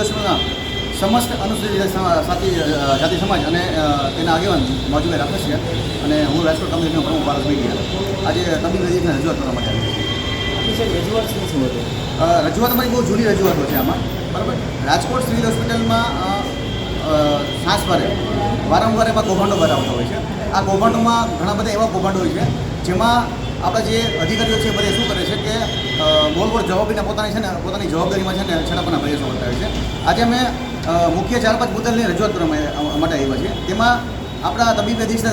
હોસ્પિટલના સમસ્ત અનુસૂચિત સાથી જાતિ સમાજ અને તેના આગેવાન મોજુભાઈ રાખે છે અને હું રાજકોટ કમિટીનો પ્રમુખ ભારત મીડિયા આજે તબીબ નજીકને રજૂઆત કરવા માટે રજૂઆત શું શું હતું રજૂઆત અમારી બહુ જૂની રજૂઆતો છે આમાં. બરાબર? રાજકોટ સિવિલ હોસ્પિટલમાં સાસ ભરે વારંવાર એમાં કૌભાંડો ભરાવતા હોય છે. આ કૌભાંડોમાં ઘણા બધા એવા કૌભાંડો હોય છે જેમાં આપણા જે અધિકારીઓ છે બધા શું કરે છે કે બોલ બોલ જવાબીને પોતાની છે ને પોતાની જવાબદારીમાં છે ને છેડાપના પ્રયાસો કરતા હોય છે. આજે અમે મુખ્ય ચાર પાંચ મુદ્દાની રજૂઆત કરવા માટે આવ્યા છે તેમાં આપણા તબીબી અધિક્ષક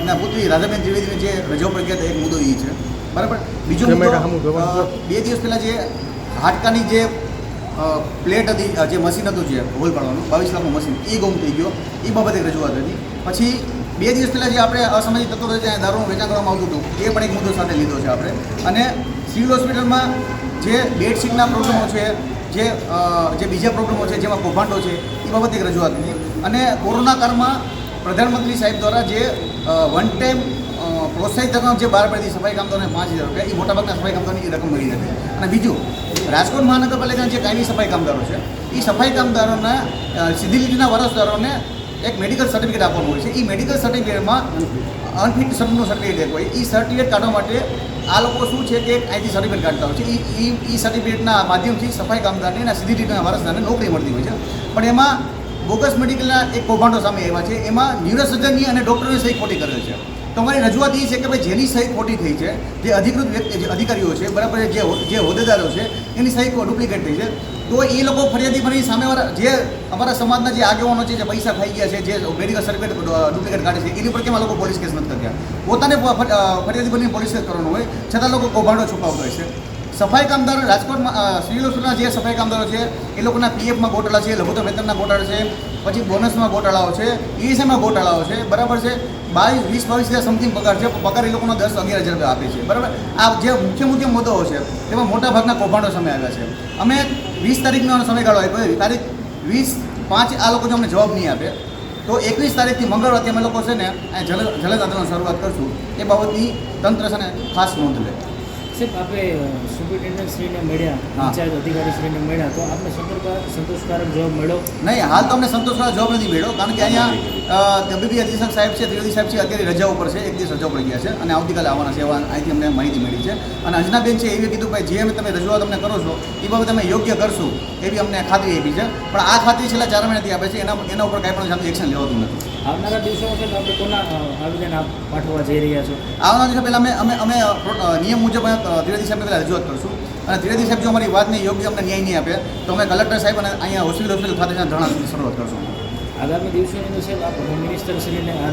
એના પુત્રી રાધાબેન ત્રિવેદીને જે રજાઓ પર ગયા એક મુદ્દો એ છે. બરાબર? બીજો બે દિવસ પહેલાં જે હાડકાની જે પ્લેટ હતી જે મશીન હતું જે હોલ પાડવાનું બાવીસ લાખનું મશીન એ ગુમ થઈ ગયો. એ બાબતે રજૂઆત હતી. પછી બે દિવસ પહેલાં જે આપણે અસામાજિક તત્વો જે દારૂનું વેચાણ કરવામાં આવતું હતું, એ પણ એક મુદ્દો સાથે લીધો છે આપણે. અને સિવિલ હોસ્પિટલમાં જે બેડશીટના પ્રોબ્લેમો છે, જે જે બીજા પ્રોબ્લેમો છે, જેમાં કૌભાંડો છે, એ બાબતે એક રજૂઆત હતી અને કોરોના કાળમાં પ્રધાનમંત્રી સાહેબ દ્વારા જે વન ટાઈમ પ્રોત્સાહિત રકમ જે બહાર પડતી સફાઈ કામદારોને પાંચ હજાર રૂપિયા, એ મોટાભાગના સફાઈ કામદારોની એ રકમ મળી હતી. અને બીજું, રાજકોટ મહાનગરપાલિકાના જે કાયમી સફાઈ કામદારો છે, એ સફાઈ કામદારોના સીધી લીટીના વારસદારોને એક મેડિકલ સર્ટિફિકેટ આપવાનું હોય છે. એ મેડિકલ સર્ટિફિકેટમાં અનફિટ શબ્દનું સર્ટિફિકેટ હોય એ સર્ટિફિકેટ કાઢવા માટે આ લોકો શું છે કે અહીંથી સર્ટિફિકેટ કાઢતા હોય છે. એ એ સર્ટિફિકેટના માધ્યમથી સફાઈ કામદારને અને સીધી રીતના વારસદારને નોકરી મળતી હોય છે. પણ એમાં બોગસ મેડિકલના એક કૌભાંડો સામે આવ્યા છે. એમાં ન્યુરોસર્જનની અને ડૉક્ટરની સહી ખોટી કરેલ છે. તો અમારી રજૂઆત એ છે કે ભાઈ જેની સહી ખોટી થઈ છે, જે અધિકૃત વ્યક્તિ, જે અધિકારીઓ છે, બરાબર જે જે હોદ્દેદારો છે, એની સહી ડુપ્લિકેટ થઈ છે. તો એ લોકો ફરિયાદી ફરી સામેવાળા, જે અમારા સમાજના જે આગેવાનો છે, જે પૈસા ખાઈ ગયા છે, જે મેડિકલ સર્ટિફિકેટ ડુપ્લિકેટ કાઢે છે, એની પર કેમ લોકો પોલીસ કેસ નથી કર્યા પોતાને ફરિયાદી બની પોલીસ કેસ કરવાનું હોય, છતાં લોકો કૌભાંડો છુપાવતો હોય છે. સફાઈ કામદારો રાજકોટમાં સિવિલ હોસ્પિટલના જે સફાઈ કામદારો છે, એ લોકોના પીએફમાં ગોટાળા છે, લઘુત્તમ વેતનના ગોટાળા છે પછી બોનસમાં ગોટાળાઓ છે, ઈએસઆઈમાં ગોટાળાઓ છે, બરાબર છે? બાવીસ, વીસ, બાવીસ હજાર સમથિંગ પગાર છે પગાર એ લોકોનો દસ, અગિયાર હજાર રૂપિયા આપે છે, બરાબર? આ જે મુખ્ય મુખ્ય મુદ્દાઓ છે, તેમાં મોટા ભાગના કૌભાંડો સામે આવ્યા છે. અમે વીસ તારીખનો સમયગાળો આપ્યો તારીખ વીસ પાંચ આ લોકો જો અમને જવાબ નહીં આપે, તો એકવીસ તારીખથી મંગળવારથી અમે લોકો છે ને જલદ આંદોલન શરૂઆત કરશું. એ બાબતની તંત્ર છે ને ખાસ નોંધ લે. સાહેબ આપણે સુપ્રિન્ટેન્ડન્ટ શ્રીને મળ્યા પંચાયત ઇન્ચાર્જ અધિકારી શ્રીને મળ્યા તો આપણે સંતોષ સંતોષકારક જવાબ મળ્યો? નહીં હાલ તો અમને સંતોષકારક જવાબ નથી મળ્યો કારણ કે અહીંયા તબીબી અધિક્ષક સાહેબ છે ત્રિવેદી સાહેબ છે અત્યારે રજા ઉપર છે એક દિવસ રજા પડી ગયા છે અને આવતીકાલે આવવાના છે એવા અહીંથી અમને માહિતી મળી છે. અને અંજનાબેન છે એવી કીધું ભાઈ જે તમે રજૂઆત અમને કરો છો એ બાબતે અમે યોગ્ય કરશું એવી અમને ખાતરી આપી છે. પણ આ ખાતરી છેલ્લા ચાર મહિનાથી આપે છે એના એના ઉપર કાંઈ પણ એક્શન લેવાતું નથી. આવનારા દિવસોમાં છે આપણે કોના આવેદન પાઠવવા જઈ રહ્યા છો? આવનારા દિવસે પહેલાં અમે અમે અમે નિયમ મુજબ ધીરે ત્રિવેદી સાહેબને પહેલાં રજૂઆત કરશું. અને ત્રિવેદી સાહેબ જો અમારી વાતને યોગ્ય અમને ન્યાય નહીં આપે તો અમે કલેક્ટર સાહેબ અને અહીંયા હોસ્પિટલ હોસ્પિટલ ખાતે ધરણા શરૂઆત કરશું. આગામી દિવસોની અંદર સાહેબ આપ હોમ મિનિસ્ટર શ્રીને